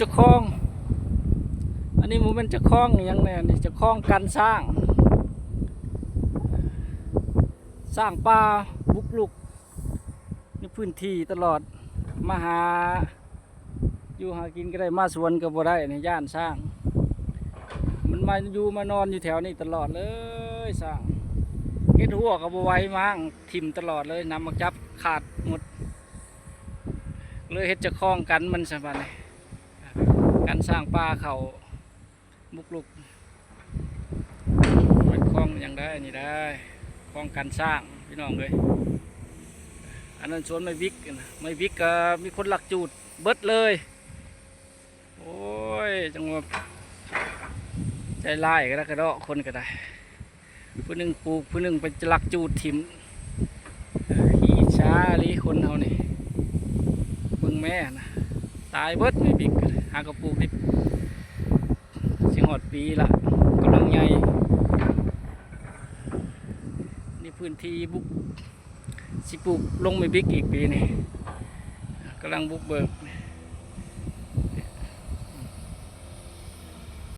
จะคล้อง อันนี้มูเป็นจะคล้องอหยังแน่นี่จะคล้องการสร้าง สร้างป่าบุกลุกในพื้นที่ตลอดมาหา อยู่หากินก็ได้มาสวนก็บ่ได้ในย่านสร้าง มันมาอยู่มานอนอยู่แถวนี้ตลอดเลยสร้างเก็ดหัวก็บ่ไว้มั่งทิ่มตลอดเลยนำมาจับขาดหมด เลยเฮ็ดจะคล้องกันมันสบาย การสร้างป่าเขาบุกลุกเป็นคล้องอย่างได้นี่ได้คล้องการสร้างพี่น้องเลยอันนั้นสวนไม่วิกนะไม่วิกก็มีคนหลักจูดเบิดเลย โอ้ยจังหวะใจร้ายก็ได้กระดอกคนก็ได้ผู้หนึ่งปลูกผู้หนึ่งไปลักจูดถิ่มขี้ช้าลีคนเฮานี่เบิ่งแม่นะตายเบิดไม่บิกก็ได้หากระปลูก อดปีละกำลังใหญ่นี่พื้นที่บุกสิปลูกลงไม่บิ๊กอีกปีนี่กำลังบุกเบิกนี่